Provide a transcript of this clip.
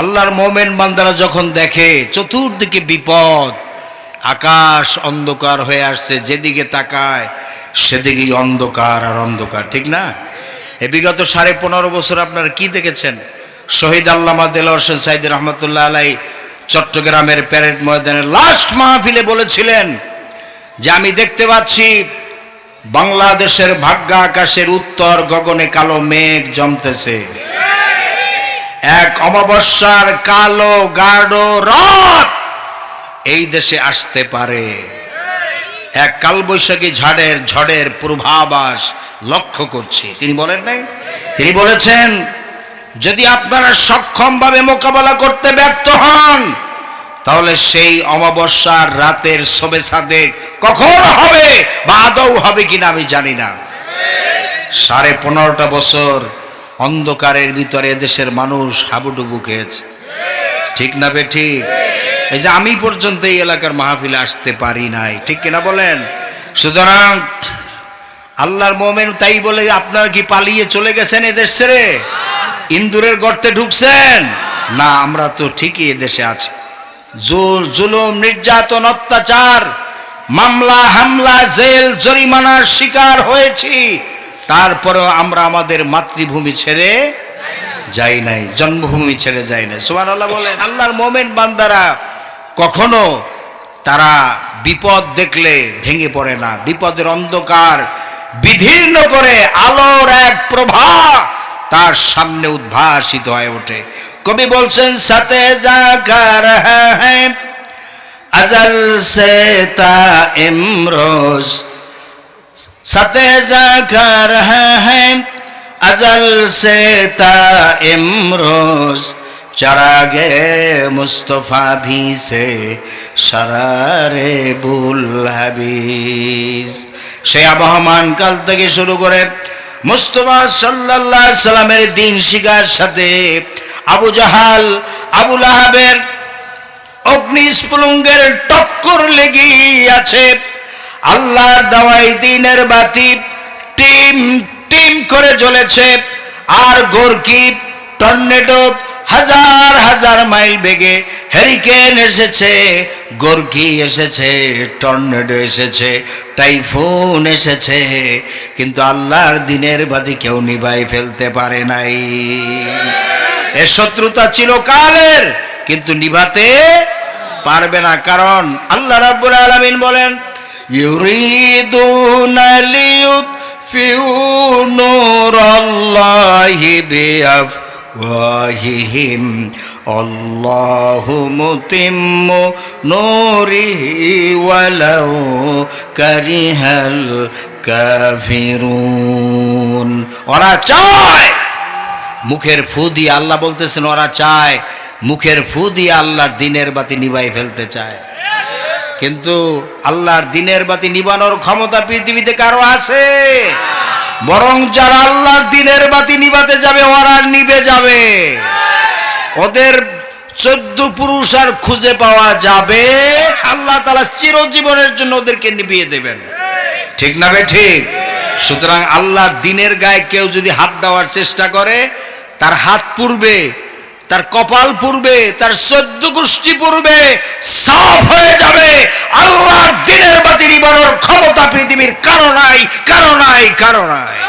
আল্লাহর মোমেন বান্দারা যখন দেখে, চতুর্দিকে বিপদ, আকাশ অন্ধকার হয়ে আসছে, যেদিকে তাকায় সেদিকেই অন্ধকার আর অন্ধকার, ঠিক না? এ বিগত সাড়ে পনেরো বছর আপনারা কি দেখেছেন? শহীদ আল্লামা দেল হোসেন সাইদ রহমতুল্লাহ আলাই চট্টগ্রামের প্যারেড ময়দানে লাস্ট মাহফিলে বলেছিলেন যে, আমি দেখতে পাচ্ছি বাংলাদেশের ভাগ্য আকাশের উত্তর গগনে কালো মেঘ জমতেছে। এক অমাবস্যার কালো গাঢ় রাত এই দেশে আসতে পারে। এক কালবৈশাখী ঝড়ের ঝড়ের পূর্বাভাস লক্ষ্য করছি। তিনি বলেন নাই? তিনি বলেছেন, যদি আপনারা সক্ষমভাবে মোকাবেলা করতে ব্যর্থ হন, তাহলে সেই অমাবস্যার রাতের শোবে সাদে কখন হবে বা আদৌ হবে কিনা আমি জানি না। সাড়ে পনেরোটা বছর অন্ধকারের ভিতরে দেশের মানুষ হাবুডুবু খেয়েছে। ঠিক না বে ঠিক? এই যে আমি পর্যন্ত এই এলাকার মাহফিলে আসতে পারি নাই। ঠিক কিনা বলেন? সুতরাং আল্লাহর মোমেন তাই বলে আপনার কি পালিয়ে চলে গেছেন এদেশ ছেড়ে? ইন্দুরের গর্তে ঢুকছেন? না, আমরা তো ঠিকই এদেশে আছি। জুল, জুলুম, নির্যাতন, অত্যাচার, মামলা, হামলা, জেল, জরিমানার শিকার হয়েছি। তারপরেও আমরা আমাদের মাতৃভূমি ছেড়ে যাই নাই, জন্মভূমি ছেড়ে যাই নাই। সোমান আল্লাহ বলেন, আল্লাহর মোমেন বান্দারা কখনো তারা বিপদ দেখলে ভেঙে পড়ে না। বিপদের অন্ধকার বিধীর্ণ করে আলোর এক প্রভা তার সামনে উদ্ভাসিত হয়ে ওঠে। কবি বলছেন, সাথে জাগার হ্যাঁ, হ্যাঁ। আজল সে তা ইমরোজ इमरोज सते जाकर हैं अजल से ता इमरोज चरागे मुस्तफ़ा भी से শরারে বুল হাবিজ সে আবহমান কাল থেকে শুরু করে মুস্তফা সাল্লাল্লাহ সাল্লামের দিন শিকার সাথে আবু জাহাল আবুল আহাবের অগ্নিস্ফুলঙ্গের টক্কর লেগেই আছে আল্লাহর দাওয়াই দিনের বাতি টিম টিম করে জ্বলেছে। আর গোরকি টর্নেডো হাজার হাজার মাইল বেগে হ্যারিকেন এসেছে, গোরকি এসেছে, টর্নেডো এসেছে, টাইফুন এসেছে। কিন্তু আল্লাহর দিনের বাদি কেউ নিভাই ফেলতে পারে নাই। এ শত্রুতা ছিল কালের কিন্তু নিভাতে পারবে না। কারণ আল্লাহ রাব্বুল আলামিন বলেন ইউরিদুনা লিউতফিউ নূরাল্লাহি বিআফওয়াহিহিম আল্লাহু মুতিম্মু নূরিহি ওয়ালাউ কারিহাল কাফিরুন ওরা চায় মুখের ফু দিয়ে আল্লাহ বলতেছেন, ওরা চায় মুখের ফু দিয়ে আল্লাহর দিনের বাতি নিভাই ফেলতে চায়। কিন্তু আল্লাহর দিনের বাতি নিবানোর ক্ষমতা পৃথিবীতে কারও আছে? বরং যারা আল্লাহর দিনের বাতি নিবাতে যাবে, ওরা নিবে যাবে। ওদের চোদ্দ পুরুষ আর খুঁজে পাওয়া যাবে, আল্লাহ তালা চিরজীবনের জন্য ওদেরকে নিভিয়ে দেবেন। ঠিক না বে ঠিক? সুতরাং আল্লাহর দিনের গায়ে কেউ যদি হাত দেওয়ার চেষ্টা করে, তার হাত পূর্বে তার কপাল পূর্বে তার সদ্য গোষ্ঠী পূর্বে সাফ হয়ে যাবে। আল্লাহর দিনের বাতি নিবানোর ক্ষমতা পৃথিবীর কারণ নাই কারণ নাই কারণ নাই।